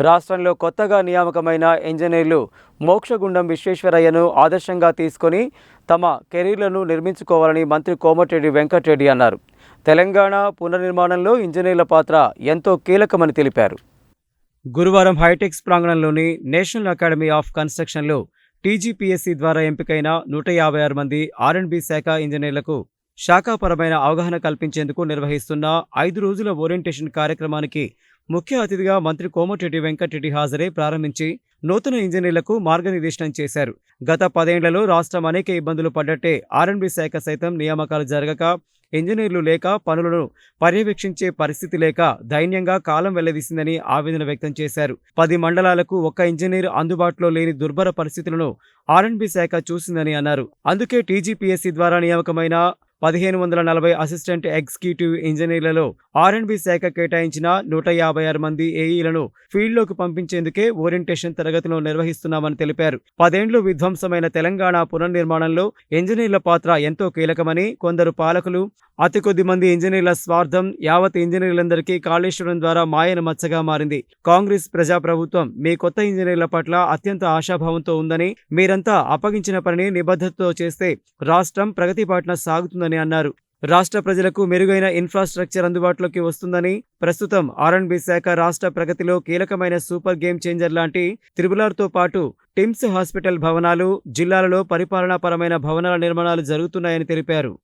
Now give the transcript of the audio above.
రాష్ట్రంలో కొత్తగా నియామకమైన ఇంజనీర్లు మోక్షగుండం విశ్వేశ్వరయ్యను ఆదర్శంగా తీసుకొని తమ కెరీర్లను నిర్మించుకోవాలని మంత్రి కోమటిరెడ్డి వెంకటరెడ్డి అన్నారు. తెలంగాణ పునర్నిర్మాణంలో ఇంజనీర్ల పాత్ర ఎంతో కీలకమని తెలిపారు. గురువారం హైటెక్స్ ప్రాంగణంలోని నేషనల్ అకాడమీ ఆఫ్ కన్స్ట్రక్షన్లో టీజీపీఎస్సీ ద్వారా ఎంపికైన నూట యాభై ఆరు మంది ఆర్ఎండ్బి శాఖ ఇంజనీర్లకు శాఖాపరమైన అవగాహన కల్పించేందుకు నిర్వహిస్తున్న ఐదు రోజుల ఓరియంటేషన్ కార్యక్రమానికి ముఖ్య అతిథిగా మంత్రి కోమటిరెడ్డి వెంకటరెడ్డి హాజరై ప్రారంభించి నూతన ఇంజనీర్లకు మార్గనిర్దేశనం చేశారు. గత పదేళ్ళలో రాష్ట్రం అనేక ఇబ్బందులు పడ్డట్టే ఆర్ఎండ్బి శాఖ సైతం నియామకాలు జరగక ఇంజనీర్లు లేక పనులను పర్యవేక్షించే పరిస్థితి లేక దైన్యంగా కాలం వెల్లదీసిందని ఆవేదన వ్యక్తం చేశారు. పది మండలాలకు ఒక్క ఇంజనీర్ అందుబాటులో లేని దుర్భర పరిస్థితులను ఆర్ఎండ్బి శాఖ చూసిందని అన్నారు. అందుకే టీజీపీఎస్సీ ద్వారా నియామకమైన పదిహేను వందల నలభై అసిస్టెంట్ ఎగ్జిక్యూటివ్ ఇంజనీర్లలో ఆర్ అండ్ బి శాఖ కేటాయించిన నూట యాభై ఆరు మంది ఏఈలను ఫీల్డ్లోకి పంపించేందుకే ఓరియంటేషన్ తరగతులు నిర్వహిస్తున్నామని తెలిపారు. పదేండ్లు విధ్వంసమైన తెలంగాణ పునర్నిర్మాణంలో ఇంజనీర్ల పాత్ర ఎంతో కీలకమని కొందరు పాలకులు అతి కొద్ది మంది ఇంజనీర్ల స్వార్థం యావత్ ఇంజనీర్లందరికీ కాళేశ్వరం ద్వారా మాయన మచ్చగా మారింది. కాంగ్రెస్ ప్రజాప్రభుత్వం మీ కొత్త ఇంజనీర్ల పట్ల అత్యంత ఆశాభావంతో ఉందని మీరంతా అప్పగించిన పనిని నిబద్ధతతో చేస్తే రాష్ట్రం ప్రగతి బాటన సాగుతుందని అన్నారు. రాష్ట్ర ప్రజలకు మెరుగైన ఇన్ఫ్రాస్ట్రక్చర్ అందుబాటులోకి వస్తుందని ప్రస్తుతం ఆర్ఎండ్బి శాఖ రాష్ట్ర ప్రగతిలో కీలకమైన సూపర్ గేమ్ చేంజర్ లాంటి త్రిబులార్తో పాటు టిమ్స్ హాస్పిటల్ భవనాలు జిల్లాలలో పరిపాలనాపరమైన భవనాల నిర్మాణాలు జరుగుతున్నాయని తెలిపారు.